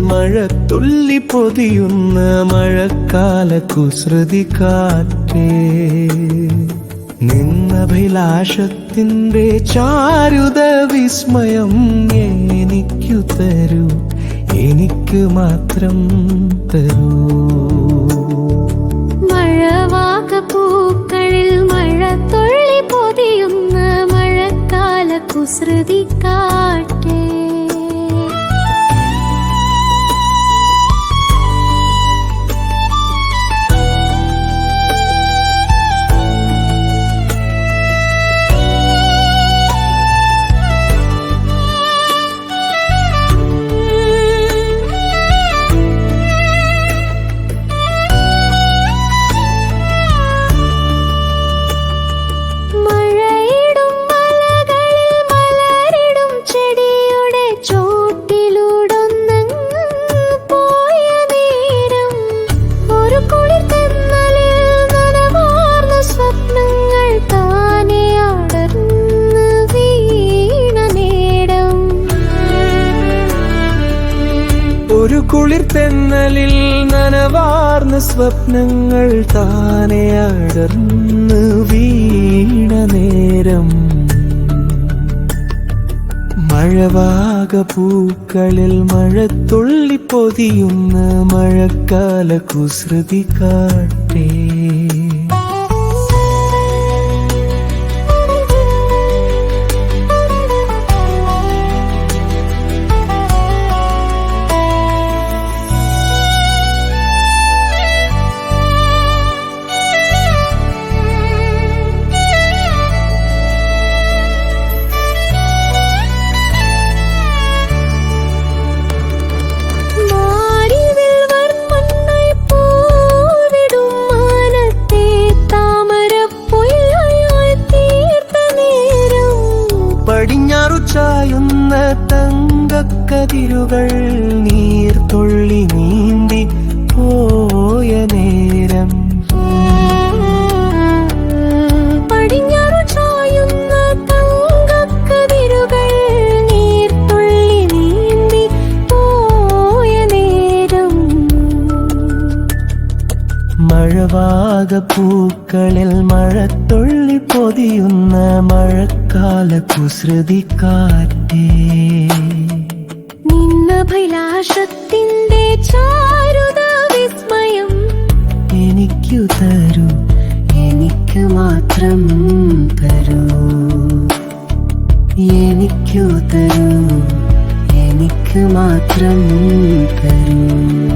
മഴത്തുള്ളി പൊതിയുന്ന മഴക്കാല കുസൃതി കാറ്റേ. നിന്നഭിലാഷത്തിന്റെ ചാരുത വിസ്മയം എനിക്കു തരൂ എനിക്ക് മാത്രം തരൂ. മഴവാക പൂക്കളിൽ മഴ തുള്ളി പൊതിയുന്ന മഴക്കാല കുസൃതി ഒരു കുളിർ തെന്നലിൽ നനവാർന്ന സ്വപ്നങ്ങൾ താനെ അടർന്ന് വീണ നേരം. മഴവാക പൂക്കളിൽ മഴത്തുള്ളി പൊതിയുന്ന മഴക്കാല കുസൃതി കാട്ടേ. ചായുന്ന തങ്കക്കതിരുകൾ നീർത്തുള്ളി നീന്തി പോയ നേരം. മഴവാക പൂക്കളിൽ മഴത്തുള്ളി പൊതിയുന്ന മഴക്കാല കുസൃതി കാറ്റേ ചാരുത വിസ്മയം എനിക്കു തരൂ എനിക്ക് മാത്രം തരൂ. എനിക്കു തരൂ എനിക്ക് മാത്രം തരൂ.